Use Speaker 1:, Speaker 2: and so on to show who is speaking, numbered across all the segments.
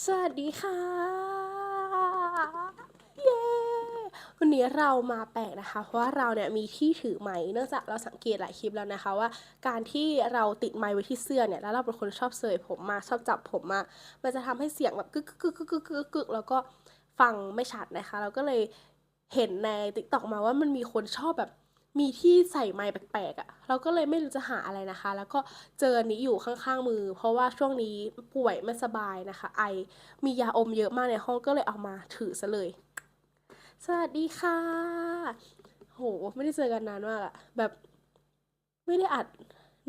Speaker 1: สวัสดีค่ะ เย้ วันนี้เรามาแปลกนะคะ เพราะว่าเราเนี่ยมีที่ถือไม้เนื่องจากเราสังเกตหลายคลิปแล้วนะคะว่า การที่เราติดไม้ไว้ที่เสื้อเนี่ย แล้วเราเป็นคนชอบเสยผมมากชอบจับผมมาก มันจะทำให้เสียงแบบกึกกึกกึกกึกกึกกึกกึกแล้วก็ฟังไม่ชัดนะคะ เราก็เลยเห็นในติ๊กต็อกมาว่ามันมีคนชอบแบบ มีที่ใส่ไม้แปลกๆอะ่ะ เราก็เลยไม่รู้จะหาอะไรนะคะ แล้วก็เจออันนี้อยู่ข้างๆมือ เพราะว่าช่วงนี้ป่วยไม่สบายนะคะ ไอมียาอมเยอะมากในห้องก็เลยเอามาถือซะเลย สวัสดีค่ะ โห ไม่ได้เจอกันนานมากอะแบบไม่ได้อัด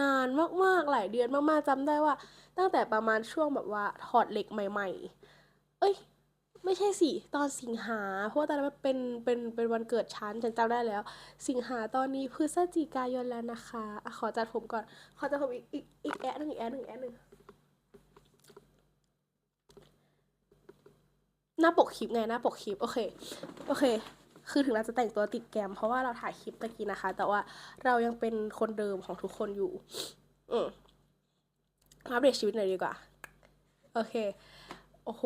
Speaker 1: นานมากๆหลายเดือนมากๆจำได้ว่า ตั้งแต่ประมาณช่วงแบบว่าถอดเหล็กใหม่ ๆ เอ้ย ไม่ใช่สิ ตอนสิงหา เพราะว่าตอนนั้นมันเป็น เป็น เป็นวันเกิดฉัน ฉันจำได้แล้ว สิงหาตอนนี้พฤศจิกายนแล้วนะคะอะขอจัดผมก่อน ขอจัดผมอีก อีก อีกแอะหนึ่งอีกแอะหนึ่งแอะหนึ่งหน้าปกคลิปไง หน้าปกคลิป โอเค โอเค คือถึงเราจะแต่งตัวติดแกม เพราะว่าเราถ่ายคลิปตะกี้นะคะ แต่ว่าเรายังเป็นคนเดิมของทุกคนอยู่ อืมมาอัปเดตชีวิตหน่อยดีกว่า โอเค โอ้โห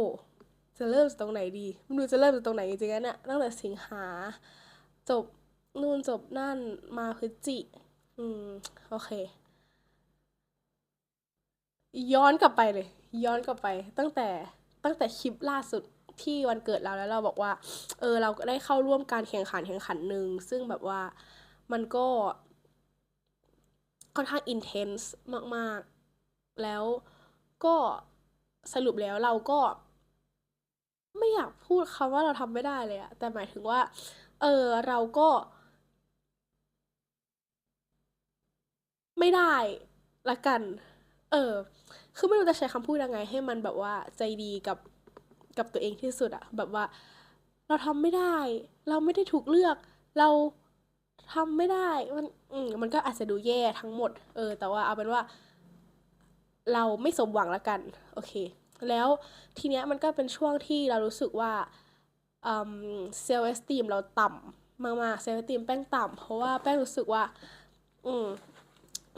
Speaker 1: จะเริ่มจากตรงไหนดีไม่รู้จะเริ่มจากตรงไหนจริงๆนะเนี่ยตั้งแต่สิงหา จบนู่นจบนั่นมาพฤศจิ อืม โอเค ย้อนกลับไปเลย ย้อนกลับไป ตั้งแต่ตั้งแต่คลิปล่าสุดที่วันเกิดเราแล้วเราบอกว่า เออ เราก็ได้เข้าร่วมการแข่งขันแข่งขันหนึ่งซึ่งแบบว่ามันก็ค่อนข้างอินเทนส์มาก ๆ แล้วก็สรุปแล้วเราก็ ไม่อยากพูดคำว่าเราทำไม่ได้เลยอะแต่หมายถึงว่า เออเราก็ ไม่ได้ละกัน เออ คือไม่รู้จะใช้คำพูดยังไง ให้มันแบบว่าใจดีกับกับตัวเองที่สุดอะแบบว่า เราทำไม่ได้ เราไม่ได้ถูกเลือก เราทำไม่ได้ มัน อืมมันก็อาจจะดูแย่ทั้งหมด เออ แต่ว่าเอาเป็นว่า เราไม่สมหวังละกัน โอเค แล้วทีเนี้ยมันก็เป็นช่วงที่เรารู้สึกว่าเซลล์เอสตีมเราต่ำมากๆเซลล์เอสตีมแป้งต่ำเพราะว่าแป้งรู้สึกว่า อืม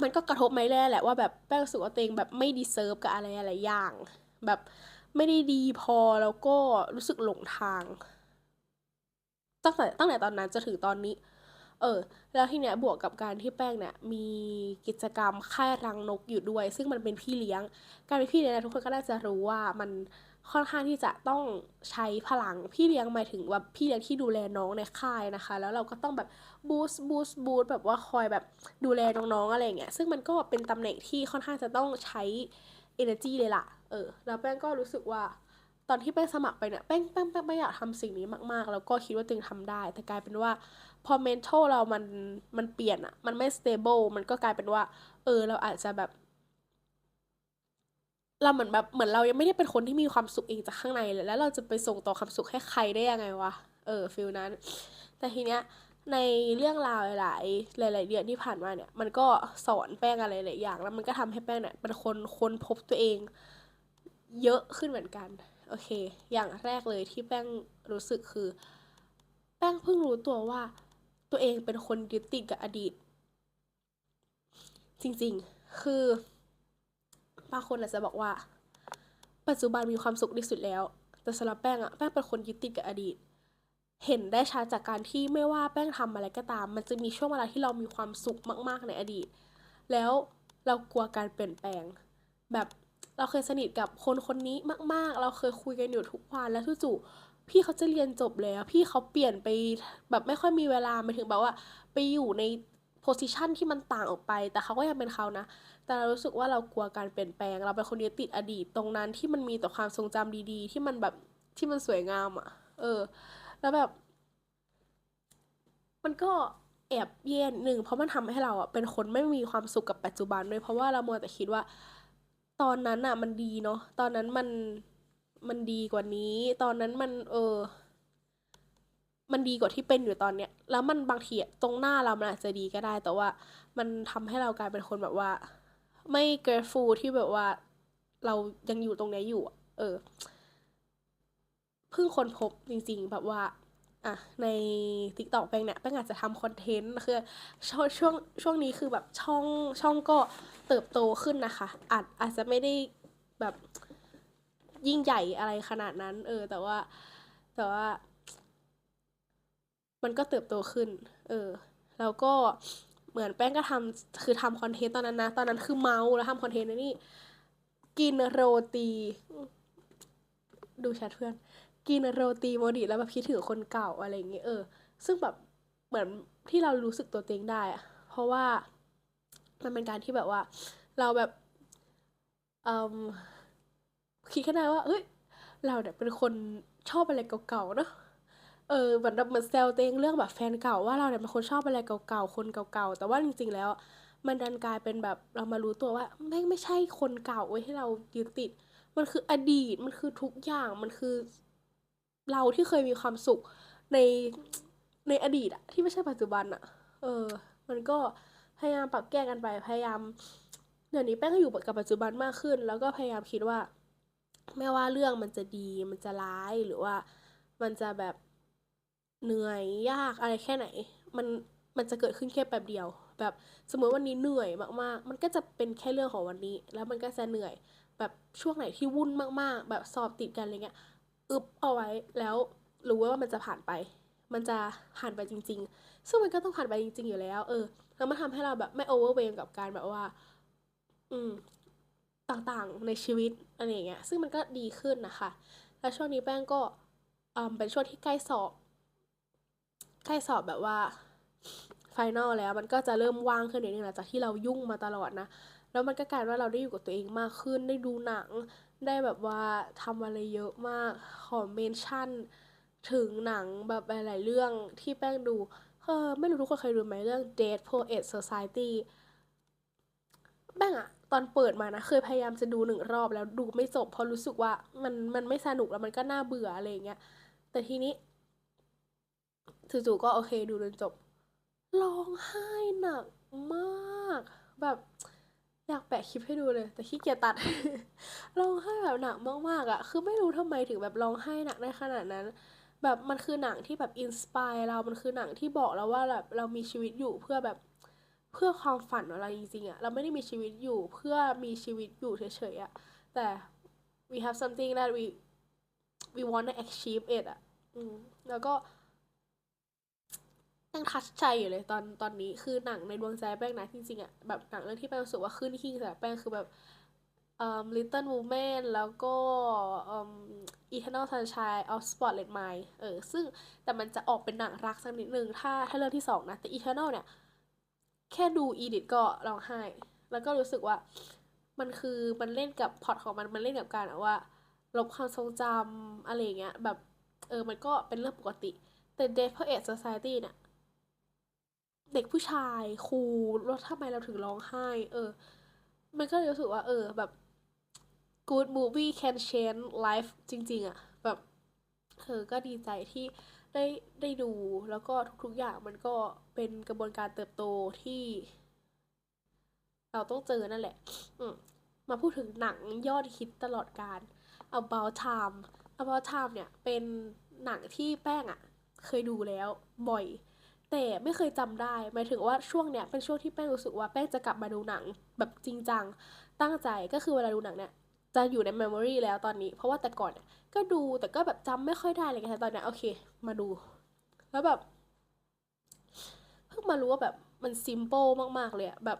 Speaker 1: มันก็กระทบไหมแล่แหละว่าแบบแป้งรู้สึกว่าตัวเองแบบไม่ดีเซิร์ฟกับอะไรอะไรอย่าง แบบไม่ได้ดีพอแล้วก็รู้สึกหลงทาง ตั้งแต่ตั้งแต่ตอนนั้นจนถึงตอนนี้ เออ แล้วทีเนี้ยบวกกับการที่แป้งเนี่ยมีกิจกรรมค่ายรังนกอยู่ด้วย ซึ่งมันเป็นพี่เลี้ยง การเป็นพี่เลี้ยงทุกคนก็น่าจะรู้ว่ามันค่อนข้างที่จะต้องใช้พลังพี่เลี้ยงหมายถึงว่าพี่เลี้ยงที่ดูแลน้องในค่ายนะคะ แล้วเราก็ต้องแบบบูสต์บูสต์บูสต์แบบว่าคอยแบบดูแลน้องๆอะไรเงี้ยซึ่งมันก็เป็นตำแหน่งที่ค่อนข้างจะต้องใช้ energy เลยล่ะเออแล้วแป้งก็รู้สึกว่าตอนที่แป้งสมัครไปเนี่ยแป้งแป้งแป้งไม่อยากทำสิ่งนี้มากๆ แล้วก็คิดว่าตัวเองทำได้ แต่กลายเป็นว่า พอ mental เรามันมันเปลี่ยนอะมันไม่ stable มันก็กลายเป็นว่า เออ เราอาจจะแบบ เราเหมือนแบบเหมือนเรายังไม่ได้เป็นคนที่มีความสุขเองจากข้างในเลยแล้วเราจะไปส่งต่อความสุขให้ใครได้ยังไงวะเออฟิลนั้น แต่ทีเนี้ยในเรื่องราวหลายๆหลายๆเดือนที่ผ่านมาเนี่ย มันก็สอนแป้งอะไรหลายอย่าง แล้วมันก็ทำให้แป้งเนี่ยเป็นคนค้นพบตัวเอง เยอะขึ้นเหมือนกัน โอเค อย่างแรกเลยที่แป้งรู้สึกคือ แป้งเพิ่งรู้ตัวว่า ตัวเองเป็นคนยึดติดกับอดีต จริงๆ คือบางคนอาจจะบอกว่า ปัจจุบันมีความสุขที่สุดแล้ว แต่สำหรับแป้งอะแป้งเป็นคนยึดติดกับอดีต เห็นได้ชัดจากการที่ไม่ว่าแป้งทำอะไรก็ตาม มันจะมีช่วงเวลาที่เรามีความสุขมาก ๆ ในอดีต แล้วเรากลัวการเปลี่ยนแปลง แบบเราเคยสนิทกับคนคนนี้มาก ๆ เราเคยคุยกันอยู่ทุกวันแล้วจู่ๆ พี่เขาจะเรียนจบแล้ว พี่เขาเปลี่ยนไปแบบไม่ค่อยมีเวลาหมาถึงแบบว่า ไปอยู่ในโพสิชันที่มันต่างออกไป แต่เขาก็ยังเป็นเขานะ แต่เรารู้สึกว่าเรากลัวการเปลี่ยนแปลง เราเป็นคนยึดติดอดีตตรงนั้นที่มันมีแต่ความทรงจำดีๆ ที่มันแบบที่มันสวยงามอะ่ะ เออ แล้วแบบ มันก็แอบแย่นิดนึงเพราะมันทำให้เราอะเป็นคนไม่มีความสุขกับปัจจุบันด้วยเพราะว่าเรามัวแต่คิดว่า ตอนนั้นอะ มันดีเนาะตอนนั้นมัน มันดีกว่านี้ ตอนนั้นมันเออ มันดีกว่าที่เป็นอยู่ตอนเนี้ย แล้วมันบางทีตรงหน้าเรามันอาจจะดีก็ได้ แต่ว่ามันทำให้เรากลายเป็นคนแบบว่า ไม่ grateful ที่แบบว่า เรายังอยู่ตรงนี้อยู่ เออ เพิ่งคนพบจริง ๆ แบบว่าอะใน TikTok แป้งเนี่ยแป้งอาจจะทำคอนเทนต์คือช่วงช่วงช่วงนี้คือแบบช่องช่องก็เติบโตขึ้นนะคะอาจอาจจะไม่ได้แบบ ยิ่งใหญ่อะไรขนาดนั้น เออ แต่ว่าแต่ว่า มันก็เติบโตขึ้น เออ แล้วก็เหมือนแป้งก็ทำคือทำคอนเทนต์ตอนนั้นนะ ตอนนั้นคือเมาแล้วทำคอนเทนต์นนี่กินโรตี ดูแชทเพื่อน กินโรตีโมดิแล้วแบบคิดถึงคนเก่าอะไรอย่างเงี้ยเออ ซึ่งแบบเหมือนที่เรารู้สึกตัวเองได้อะเพราะว่ามันเป็นการที่แบบว่า เราแบบอืม คิดขึ้นได้ว่าเอ้ยเราเนี่ยเป็นคนชอบอะไรเก่าๆเนาะเออเหมือนแบบเหมือนแซวตัวเองเรื่องแบบแฟนเก่าว่าเราเนี่ยเป็นคนชอบอะไรเก่าๆคนเก่าๆแต่ว่าจริง ๆ แล้ว มันดันกลายเป็นแบบเรามารู้ตัวว่าแม่ไม่ใช่คนเก่าไว้ให้เรายึดติด มันคืออดีตมันคือทุกอย่างมันคือ เราที่เคยมีความสุขในในอดีตอะที่ไม่ใช่ปัจจุบันอะเออ มันก็พยายามปรับแก้กันไปพยายามเดี๋ยวนี้แป้งก็อยู่กับปัจจุบันมากขึ้น แล้วก็พยายามคิดว่า ไม่ว่าเรื่องมันจะดีมันจะร้ายหรือว่ามันจะแบบเหนื่อยยากอะไรแค่ไหน มันมันจะเกิดขึ้นแค่แป๊บเดียว แบบสมมติวันนี้เหนื่อยมากๆ มันก็จะเป็นแค่เรื่องของวันนี้ แล้วมันก็จะเหนื่อย แบบช่วงไหนที่วุ่นมากๆ แบบสอบติดกันอะไรเงี้ยอึบเอาไว้แล้วรู้ว่ามันจะผ่านไป มันจะผ่านไปจริง ๆ ซึ่งมันก็ต้องผ่านไปจริง ๆ อยู่แล้ว เออแล้วมันทำให้เราแบบไม่โอเวอร์เวมกับการแบบว่า อืม ต่างๆในชีวิตอะไรอย่างเงี้ยซึ่งมันก็ดีขึ้นนะคะ แล้วช่วงนี้แป้งก็อืมเป็นช่วงที่ใกล้สอบ ใกล้สอบแบบว่าไฟนอลแล้วมันก็จะเริ่มว่างขึ้นนิดนึงหลังจากที่เรายุ่งมาตลอดนะแล้วมันก็กลายว่าเราได้อยู่กับตัวเองมากขึ้นได้ดูหนังได้แบบว่าทำอะไรเยอะมากขอเมนชั่น ถึงหนังแบบหลายๆเรื่องที่แป้งดูเออไม่รู้ทุกคนเคยดูไหมเรื่อง Dead Poets Society แป้งอะ อนเปิดมานะ เคยพยายามจะดูหนึ่งรอบแล้วดูไม่จบเพราะรู้สึกว่ามันมันไม่สนุกแล้วมันก็น่าเบื่ออะไรเงี้ย แต่ทีนี้จู่ๆก็โอเคดูจนจบร้องไห้หนักมาก แบบอยากแปะคลิปให้ดูเลย แต่ขี้เกียจตัดร้องไห้แบบหนักมากๆอะคือไม่รู้ทำไมถึงแบบร้องไห้หนักได้ขนาดนั้น แบบมันคือหนังที่แบบอินสปายเรา มันคือหนังที่บอกเราว่าแบบเรามีชีวิตอยู่เพื่อแบบ เพื่อความฝันของเราจริงๆอะเราไม่ได้มีชีวิตอยู่เพื่อมีชีวิตอยู่เฉยๆอะแต่ we have something that we we wanna achieve it อะอืมแล้วก็ยังทัชใจอยู่เลยตอนตอนนี้คือหนังในดวงใจแป้งนะจริงๆอะแบบหนังเรื่องที่แป้งรู้สึกว่าขึ้นหิ้งสำหรับแป้งคือแบบเอ่อ Little Women แล้วก็เอ่อ Eternal Sunshine of Spotless Mind เออซึ่งแต่มันจะออกเป็นหนังรักสักนิดนึงถ้าถ้าเรื่องที่สองนะแต่ Eternal เนี่ย แค่ดูอีดิทก็ร้องไห้ แล้วก็รู้สึกว่า มันคือมันเล่นกับพล็อตของมันมันเล่นกับการว่าลบความทรงจำอะไรเงี้ยแบบเออมันก็เป็นเรื่องปกติ แต่ Dead Poets Society เนี่ยเด็กผู้ชายครูแล้วทำไมเราถึงร้องไห้ เออ มันก็เลยรู้สึกว่า เออ แบบ good movie can change life จริง ๆอะแบบเออก็ดีใจที่ ได้ได้ดูแล้วก็ทุกๆอย่างมันก็เป็นกระบวนการเติบโตที่ เราต้องเจอนั่นแหละ อืมมาพูดถึงหนังยอดฮิตตลอดการ About Time About Time เนี่ยเป็นหนังที่แป้งอะเคยดูแล้วบ่อย แต่ไม่เคยจำได้หมายถึงว่าช่วงเนี้ยเป็นช่วงที่แป้งรู้สึกว่าแป้งจะกลับมาดูหนังแบบจริงจังตั้งใจก็คือเวลาดูหนังเนี่ย จะอยู่ใน memory แล้วตอนนี้ เพราะว่าแต่ก่อนเนี่ยก็ดูแต่ก็แบบจำไม่ค่อยได้อะไรเงี้ยแต่ตอนนี้โอเค มาดู แล้วแบบ เพิ่งมารู้ว่าแบบมัน simple มาก ๆ เลยอะแบบ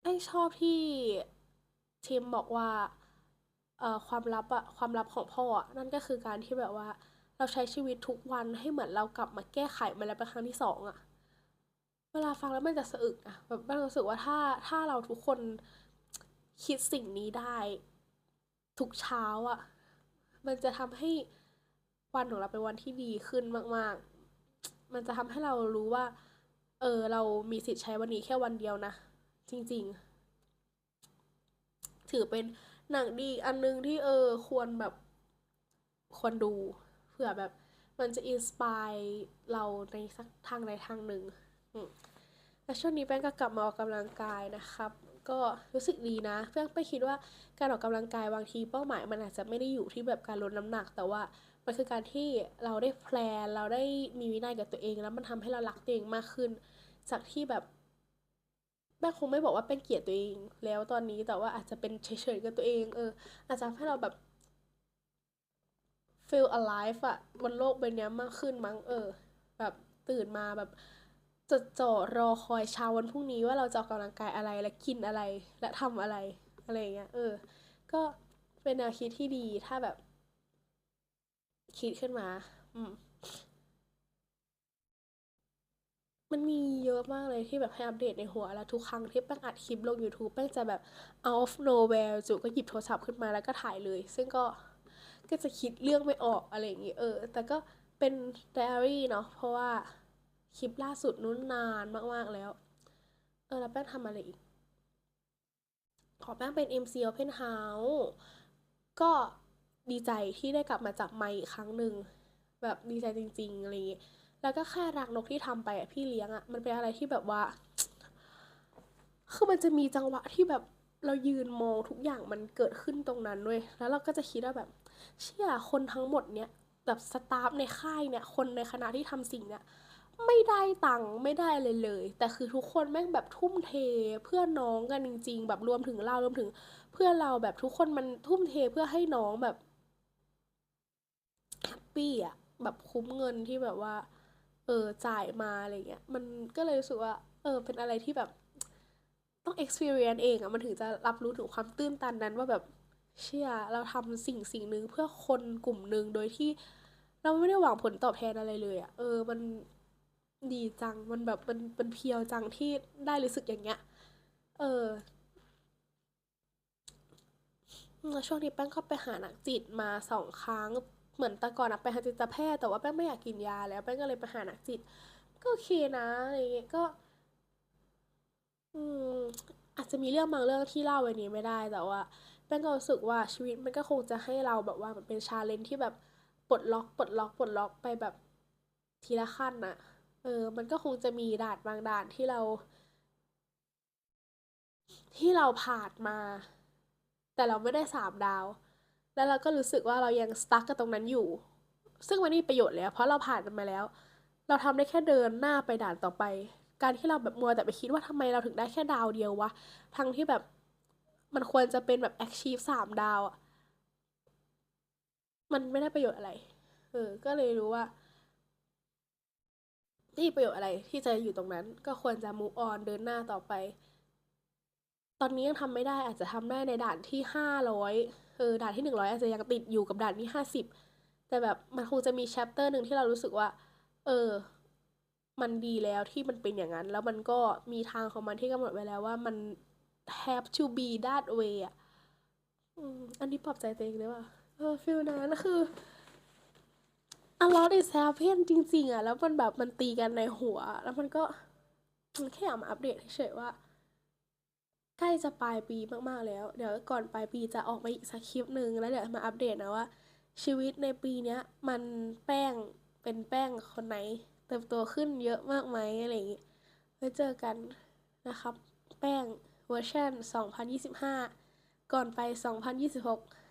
Speaker 1: แป้ชอบที่ทีมบอกว่าเอ่อความลับอะความลับของพ่ออะนั่นก็คือการที่แบบว่า เราใช้ชีวิตทุกวันให้เหมือนเรากลับมาแก้ไขมันแล้วเป็นครั้งที่สองอะเวลาฟังแล้วมันจะสะอึกอะแบบแป้งรู้สึกว่าถ้าถ้าเราทุกคน คิดสิ่งนี้ได้ ทุกเช้าอะมันจะทำให้วันของเราเป็นวันที่ดีขึ้นมาก ๆ มันจะทำให้เรารู้ว่า เออ เรามีสิทธิ์ใช้วันนี้แค่วันเดียวนะ จริง ๆ ถือเป็นหนังดีอันนึงที่เออ ควรแบบ ควรดูเผื่อแบบมันจะอินสปายเราในสักทางใดทางหนึ่งอืมแล้วช่วงนี้แป้งก็กลับมาออกกำลังกายนะครับ ก็รู้สึกดีนะแป้งไม่คิดว่าการออกกำลังกายบางทีเป้าหมาย มันอาจจะไม่ได้อยู่ที่แบบการลดน้ำหนัก แต่ว่ามันคือการที่เราได้แพลนเราได้มีวินัยกับตัวเอง แล้วมันทำให้เรารักตัวเองมากขึ้น จากที่แบบแป้งคงไม่บอกว่าแป้งเกลียดตัวเองแล้วตอนนี้แต่ว่าอาจจะเป็นเฉยๆกับตัวเอง เออ อาจจะให้เราแบบ feel alive อะบนโลกใบนี้มากขึ้นมั้งเออ แบบตื่นมาแบบ จดจ่อรอคอยเช้าวันพรุ่งนี้ว่าเราจะออกกำลังกายอะไรและกินอะไร และทำอะไรอะไรอย่างเงี้ย เออ ก็เป็นแนวคิดที่ดีถ้าแบบ คิดขึ้นมา อืม มันมีเยอะมากเลยที่แบบให้อัปเดตในหัว แล้วทุกครั้งที่แป้งอัดคลิปลง YouTube แป้งจะแบบ out of nowhere จู่ก็หยิบโทรศัพท์ขึ้นมาแล้วก็ถ่ายเลย ซึ่งก็ก็จะคิดเรื่องไม่ออกอะไรอย่างงี้เออ แต่ก็เป็นไดอารี่เนาะเพราะว่า คลิปล่าสุดนู้นนานมากๆแล้ว เออแล้วแป้งทำอะไรอีก ขอแป้งเป็น MC Open House ก็ดีใจที่ได้กลับมาจับไมค์อีกครั้งหนึ่งแบบดีใจจริง ๆ อะไรอย่างงี้แล้วก็แค่รักนกที่ทำไปอะพี่เลี้ยงอะมันเป็นอะไรที่แบบว่า คือมันจะมีจังหวะที่แบบเรายืนมองทุกอย่างมันเกิดขึ้นตรงนั้นด้วย แล้วเราก็จะคิดว่าแบบ เชี่ยคนทั้งหมดเนี่ยแบบสตาฟในค่ายเนี่ย คนในคณะที่ทำสิ่งเนี่ย ไม่ได้ตังค์ไม่ได้เลยเลย แต่คือทุกคนแม่งแบบทุ่มเทเพื่อน้องกันจริง ๆ แบบรวมถึงเรารวมถึง เพื่อนเราแบบทุกคนมันทุ่มเทเพื่อให้น้องแบบแฮปปี้อะแบบคุ้มเงินที่แบบว่า เออจ่ายมาอะไรเงี้ยมันก็เลยรู้สึกว่า เออ เป็นอะไรที่แบบ ต้อง experience เองอะมันถึงจะรับรู้ถึงความตื้นตันนั้นว่าแบบเชี่ยเราทำสิ่งสิ่งหนึ่งเพื่อคนกลุ่มหนึ่งโดยที่เราไม่ได้หวังผลตอบแทนอะไรเลยอะเออ มัน ดีจัง มันแบบมันมันเพียวจังที่ได้รู้สึกอย่างเงี้ย เออช่วงนี้แป้งก็ไปหานักจิตมาสองครั้ง เหมือนแต่ก่อนอะไปหาจิตแพทย์แต่ว่าแป้งไม่อยากกินยาแล้วแป้งก็เลยไปหานักจิต ก็โอเคนะอะไรเงี้ยก็ อืม อาจจะมีเรื่องบางเรื่องที่เล่าไว้นี้ไม่ได้แต่ว่าแป้งก็รู้สึกว่าชีวิตมันก็คงจะให้เราแบบว่ามันเป็นชาเลนจ์ที่แบบปลดล็อกปลดล็อกปลดล็อกไปแบบทีละขั้นน่ะ เออมันก็คงจะมีด่านบางด่านที่เรา ที่เราผ่านมา แต่เราไม่ได้สามดาว แล้วเราก็รู้สึกว่าเรายังสตั๊กกับตรงนั้นอยู่ ซึ่งมันไม่ประโยชน์แล้วเพราะเราผ่านมันมาแล้ว เราทำได้แค่เดินหน้าไปด่านต่อไป การที่เราแบบมัวแต่ไปคิดว่าทำไมเราถึงได้แค่ดาวเดียววะทั้งที่แบบมันควรจะเป็นแบบ achieve สามดาวอะมันไม่ได้ประโยชน์อะไร เออ ก็เลยรู้ว่า ไม่มีประโยชน์อะไรที่จะอยู่ตรงนั้น ก็ควรจะ move on เดินหน้าต่อไป ตอนนี้ยังทำไม่ได้อาจจะทำได้ในด่านที่ห้าร้อยเออด่านที่หนึ่งร้อยอาจจะยังติดอยู่กับด่านที่ห้าสิบแต่แบบมันคงจะมีแชปเตอร์หนึ่งที่เรารู้สึกว่า เออ มันดีแล้วที่มันเป็นอย่างนั้น แล้วมันก็มีทางของมันที่กำหนดไว้แล้วว่ามัน have to be that way อะอันนี้ปลอบใจตัวเองเลยว่าเออฟิลนั้นคือ a lot is happen จริง ๆ อะ แล้วมันแบบมันตีกันในหัว แล้วมันก็มันแค่อยากมาอัปเดตเฉยๆว่า ใกล้จะปลายปีมากๆแล้ว เดี๋ยวก่อนปลายปีจะออกมาอีกสักคลิปหนึ่งแล้วเดี๋ยวมาอัปเดตนะว่า ชีวิตในปีเนี้ย มันแป้งเป็นแป้งคนไหน เติบโตขึ้นเยอะมากไหมอะไรอย่างงี้ไว้เจอกันนะครับ แป้งเวอร์ชัน2025 ก่อนไป 2026